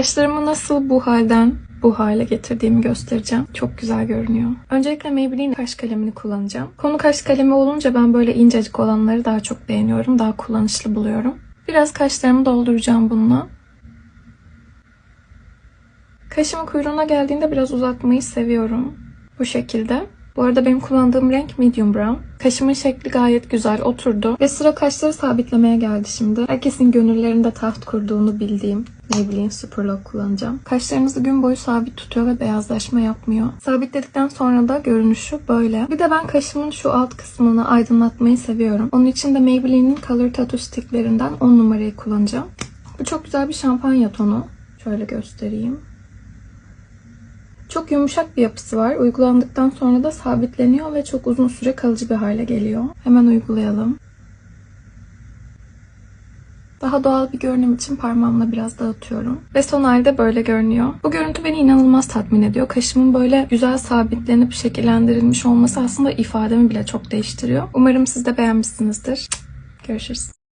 Kaşlarımı nasıl bu halden bu hale getirdiğimi göstereceğim. Çok güzel görünüyor. Öncelikle Maybelline kaş kalemini kullanacağım. Konu kaş kalemi olunca ben böyle incecik olanları daha çok beğeniyorum. Daha kullanışlı buluyorum. Biraz kaşlarımı dolduracağım bununla. Kaşımın kuyruğuna geldiğinde biraz uzatmayı seviyorum. Bu şekilde. Bu arada benim kullandığım renk medium brown. Kaşımın şekli gayet güzel oturdu. Ve sıra kaşları sabitlemeye geldi şimdi. Herkesin gönüllerinde taht kurduğunu bildiğim Maybelline Superlock kullanacağım. Kaşlarınızı gün boyu sabit tutuyor ve beyazlaşma yapmıyor. Sabitledikten sonra da görünüşü böyle. Bir de ben kaşımın şu alt kısmını aydınlatmayı seviyorum. Onun için de Maybelline'in Color Tattoo Stick'lerinden 10 numarayı kullanacağım. Bu çok güzel bir şampanya tonu. Şöyle göstereyim. Çok yumuşak bir yapısı var. Uygulandıktan sonra da sabitleniyor ve çok uzun süre kalıcı bir hale geliyor. Hemen uygulayalım. Daha doğal bir görünüm için parmağımla biraz dağıtıyorum. Ve son halde böyle görünüyor. Bu görüntü beni inanılmaz tatmin ediyor. Kaşımın böyle güzel sabitlenip şekillendirilmiş olması aslında ifademi bile çok değiştiriyor. Umarım siz de beğenmişsinizdir. Görüşürüz.